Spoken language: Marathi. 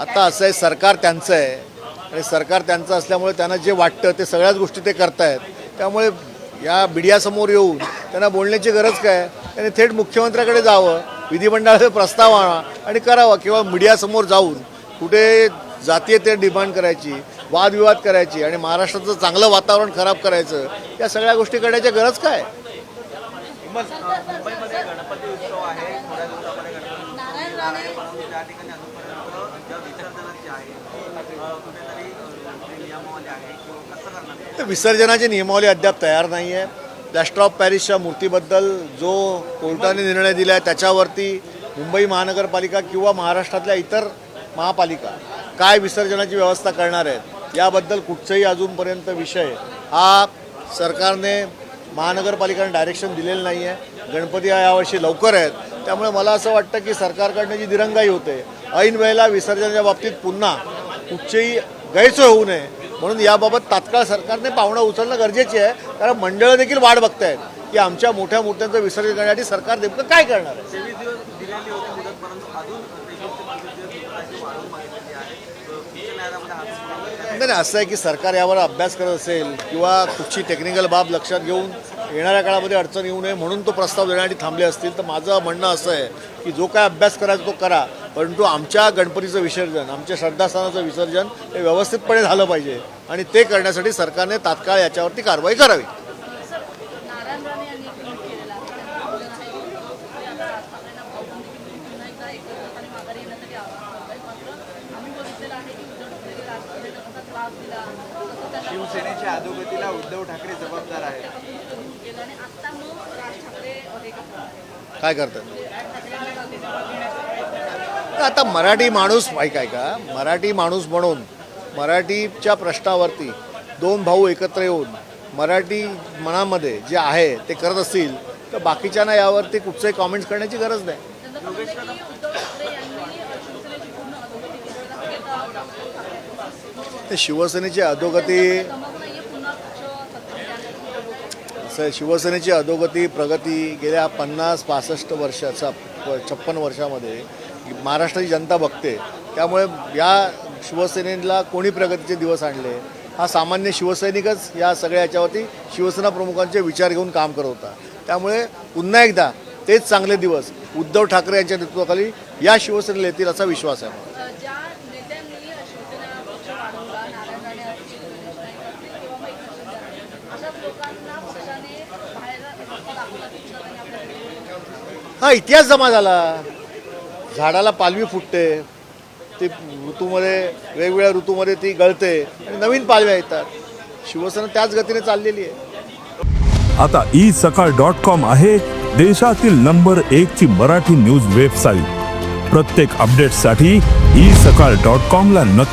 आता असं आहे सरकार त्यांचं आहे. आणि सरकार त्यांचं असल्यामुळे त्यांना जे वाटतं ते सगळ्याच गोष्टी ते करतायत. त्यामुळे या मीडियासमोर येऊन त्यांना बोलण्याची गरज काय? त्यांनी थेट मुख्यमंत्र्याकडे जावं विधिमंडळाचा प्रस्ताव आणा आणि करावा. किंवा मीडियासमोर जाऊन कुठे जातीय ते डिमांड करायची वादविवाद करायची आणि महाराष्ट्राचं चांगलं वातावरण खराब करायचं या सगळ्या गोष्टी करण्याची गरज काय? मुंबईमध्ये गणपती उत्सव आहे. ठिकाणी अजूनपर्यंत ज्या विसर्जनाची आहे अ, कुठेतरी अ, जे नियमावली आहे किंवा कसं करणार आहे? तर विसर्जनाची नियमावली अद्याप तयार नाही आहे. प्लॅस्टर ऑफ पॅरिसच्या मूर्तीबद्दल जो कोर्टाने निर्णय दिला आहे त्याच्यावरती मुंबई महानगरपालिका किंवा महाराष्ट्रातल्या इतर महापालिका काय विसर्जनाची व्यवस्था करणार आहेत याबद्दल कुठचंही अजूनपर्यंत विषय हा सरकारने महानगरपालिकाने डायरेक्शन दिलेलं नाही आहे गणपती हा यावर्षी लवकर आहेत. त्यामुळे मला असं वाटतं की सरकारकडनं जी दिरंगाई होते ऐन वेळेला विसर्जनाच्या बाबतीत पुन्हा कुठचीही गैरसोय होऊ नये. म्हणून याबाबत तात्काळ सरकारने पावणं उचलणं गरजेचे आहे. कारण मंडळं देखील वाट बघतायत की आमच्या मोठ्या मूर्त्यांचं विसर्जन करण्यासाठी सरकार नेमकं काय करणार आहे? नाही, असं आहे की सरकार यावर अभ्यास करत असेल किंवा कुठची टेक्निकल बाब लक्षात घेऊन येणाऱ्या काळामध्ये अडचण येऊ नये म्हणून तो प्रस्ताव देण्यासाठी थांबले असतील तर माझं म्हणणं असं आहे की जो काय अभ्यास करायचा तो करा. परंतु आमच्या गणपतीचं विसर्जन आमच्या श्रद्धास्थानाचं विसर्जन हे व्यवस्थितपणे झालं पाहिजे आणि ते करण्यासाठी सरकारने तात्काळ याच्यावरती कारवाई करावी. आहे शिवसेनेच्या अधोगतीला उद्धव ठाकरे जबाबदार आहेत. काय करतात? आता मराठी माणूस माहीत आहे का मराठी माणूस म्हणून मराठीच्या प्रश्नावरती दोन भाऊ एकत्र येऊन मराठी मनामध्ये जे आहे ते करत असतील तर बाकीच्यांना यावरती कुठचंही कॉमेंट्स करण्याची गरज नाही. त्यांचं म्हणणं आहे की उद्धव ठाकरे यांनी अ, शिवसेनेची पूर्ण अधोगती केली आहे. आता ठाकरे ते शिवसेनेची अधोगती जमत नाहीये पुन्हा पक्ष सत्तेत येण्याचं. असं शिवसेनेची अधोगती प्रगती गेल्या पन्नास पासष्ट वर्षाचा छप्पन वर्षामध्ये महाराष्ट्राची जनता बघते. त्यामुळे या शिवसेनेला कोणी प्रगतीचे दिवस आणले? हा सामान्य शिवसैनिकच या सगळ्या याच्यावरती शिवसेना प्रमुखांचे विचार घेऊन काम करत होता. त्यामुळे पुन्हा एकदा तेच चांगले दिवस उद्धव ठाकरे यांच्या नेतृत्वाखाली या शिवसेनेला येतील असा विश्वास आहे हा इतिहास जमा झाला. झाडाला पालवी फुटते. ती ऋतूमध्ये वेगवेगळ्या ऋतूमध्ये ती गळते. आणि नवीन पालव्या येतात. शिवसेना त्याच गतीने चाललेली आहे. आता ई सकाळ डॉट कॉम आहे देशातील नंबर एक ची मराठी न्यूज वेबसाईट प्रत्येक अपडेटसाठी ई सकाळ डॉट कॉम ला नक्की